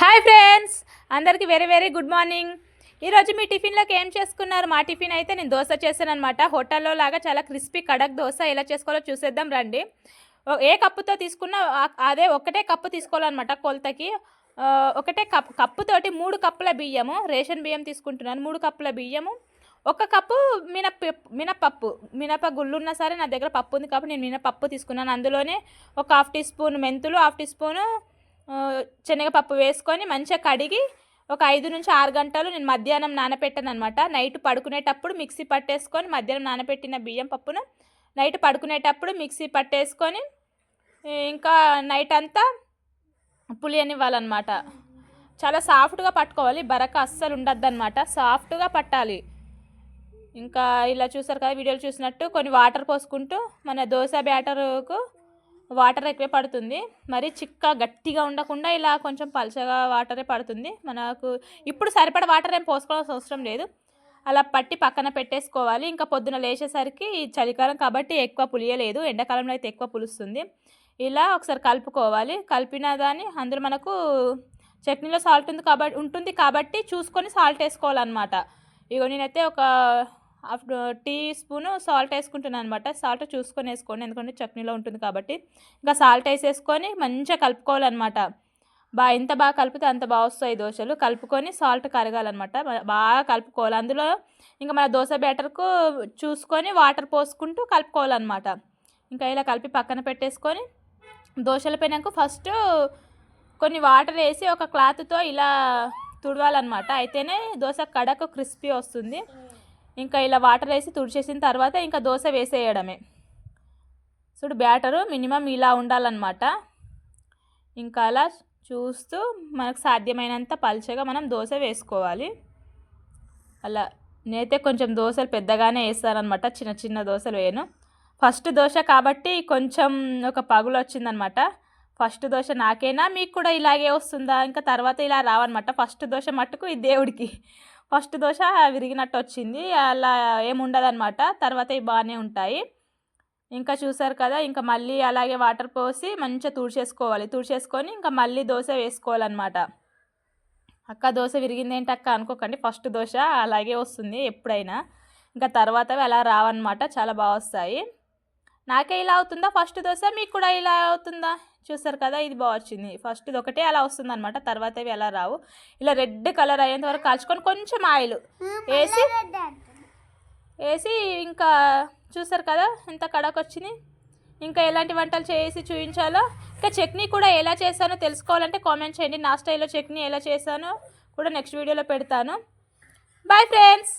Hi friends అందరికీ very very good morning ఈరోజు మీ టిఫిన్లోకి ఏం చేసుకున్నారు? మా టిఫిన్ అయితే నేను దోశ చేశాను అనమాట హోటల్లో లాగా చాలా క్రిస్పీ కడక్ దోశ ఎలా చేసుకోవాలో చూసేద్దాం రండి. ఏ కప్పుతో తీసుకున్నా అదే ఒకటే కప్పు తీసుకోవాలన్నమాట కొలతకి. ఒకటే కప్ కప్పుతోటి మూడు కప్పుల బియ్యము రేషన్ బియ్యం తీసుకుంటున్నాను మూడు కప్పుల బియ్యము. ఒక కప్పు మినప మినపప్పు మినప గుళ్ళున్నా సరే నా దగ్గర పప్పు ఉంది కాబట్టి నేను మినపప్పు తీసుకున్నాను. అందులోనే ఒక హాఫ్ టీ స్పూన్ మెంతులు హాఫ్ టీ స్పూను శనగపప్పు వేసుకొని మంచిగా కడిగి ఒక ఐదు నుంచి ఆరు గంటలు నేను మధ్యాహ్నం నానపెట్టాను అనమాట నైట్ పడుకునేటప్పుడు మిక్సీ పట్టేసుకొని మధ్యాహ్నం నానపెట్టిన బియ్యం పప్పును నైట్ పడుకునేటప్పుడు మిక్సీ పట్టేసుకొని ఇంకా నైట్ అంతా పులియనివ్వాలన్నమాట. చాలా సాఫ్ట్గా పట్టుకోవాలి. బరక అస్సలు ఉండద్దు అనమాట సాఫ్ట్గా పట్టాలి. ఇంకా ఇలా చూసారు కదా వీడియోలు చూసినట్టు కొన్ని వాటర్ పోసుకుంటూ మన దోశ బ్యాటర్కు వాటర్ ఎక్కువే పడుతుంది. మరి చిక్క గట్టిగా ఉండకుండా ఇలా కొంచెం పలచగా వాటరే పడుతుంది. మనకు ఇప్పుడు సరిపడ వాటర్ ఏం పోసుకోవాల్సిన అవసరం లేదు. అలా పట్టి పక్కన పెట్టేసుకోవాలి. ఇంకా పొద్దున లేచేసరికి చలికాలం కాబట్టి ఎక్కువ పులియలేదు. ఎండాకాలంలో అయితే ఎక్కువ పులుస్తుంది. ఇలా ఒకసారి కలుపుకోవాలి. కలిపిన దాన్ని అందులో మనకు చట్నీలో సాల్ట్ ఉంది కాబట్టి ఉంటుంది కాబట్టి చూసుకొని సాల్ట్ వేసుకోవాలన్నమాట. ఇగో నేనైతే ఒక టీ స్పూను సాల్ట్ వేసుకుంటున్నాను అనమాట సాల్ట్ చూసుకొని వేసుకోండి. ఎందుకంటే చట్నీలో ఉంటుంది కాబట్టి. ఇంకా సాల్ట్ వేసేసుకొని మంచిగా కలుపుకోవాలన్నమాట. బాగా ఎంత బాగా కలిపితే అంత బాగా వస్తాయి దోశలు. కలుపుకొని సాల్ట్ కరగాలన్నమాట. బాగా కలుపుకోవాలి. అందులో ఇంకా మన దోశ బ్యాటర్కు చూసుకొని వాటర్ పోసుకుంటూ కలుపుకోవాలన్నమాట. ఇంకా ఇలా కలిపి పక్కన పెట్టేసుకొని దోశల పైనకు ఫస్ట్ కొన్ని వాటర్ వేసి ఒక క్లాత్తో ఇలా తుడవాలన్నమాట. అయితేనే దోశ కడకు క్రిస్పీ వస్తుంది. ఇంకా ఇలా వాటర్ వేసి తుడిచేసిన తర్వాత ఇంకా దోశ వేసేయడమే. చూడు బ్యాటరు మినిమం ఇలా ఉండాలన్నమాట. ఇంకా అలా చూస్తూ మనకు సాధ్యమైనంత పలుచగా మనం దోశ వేసుకోవాలి. అలా నేనైతే కొంచెం దోశలు పెద్దగానే వేస్తానమాట చిన్న చిన్న దోశలు వేయను. ఫస్ట్ దోశ కాబట్టి కొంచెం ఒక పగులు వచ్చిందనమాట ఫస్ట్ దోశ నాకైనా మీకు కూడా ఇలాగే వస్తుందా? ఇంకా తర్వాత ఇలా రావన్నమాట. ఫస్ట్ దోశ మట్టుకు ఈ దేవుడికి. ఫస్ట్ దోశ విరిగినట్టు వచ్చింది అలా ఏముండదనమాట తర్వాత ఇవి బాగానే ఉంటాయి. ఇంకా చూసారు కదా ఇంకా మళ్ళీ అలాగే వాటర్ పోసి మంచిగా తుడిచేసుకోవాలి. తుడిచేసుకొని ఇంకా మళ్ళీ దోశ వేసుకోవాలన్నమాట. అక్క దోశ విరిగింది ఏంటి అక్క అనుకోకండి. ఫస్ట్ దోశ అలాగే వస్తుంది ఎప్పుడైనా. ఇంకా తర్వాత అలా రావన్నమాట. చాలా బాగా వస్తాయి. నాకే ఇలా అవుతుందా? ఫస్ట్ దోశ మీకు కూడా ఇలా అవుతుందా? చూసారు కదా ఇది బాగా వచ్చింది. ఫస్ట్ ఒకటే అలా వస్తుంది అనమాట తర్వాత అవి అలా రావు. ఇలా రెడ్ కలర్ అయ్యేంత వరకు కాల్చుకొని కొంచెం ఆయిల్ వేసి వేసి ఇంకా చూసారు కదా ఎంత కడకు వచ్చింది. ఇంకా ఎలాంటి వంటలు చేసి చూపించాలో ఇంకా చట్నీ కూడా ఎలా చేశానో తెలుసుకోవాలంటే కామెంట్ చేయండి. నా స్టైల్లో చట్నీ ఎలా చేశానో కూడా నెక్స్ట్ వీడియోలో పెడతాను. Bye friends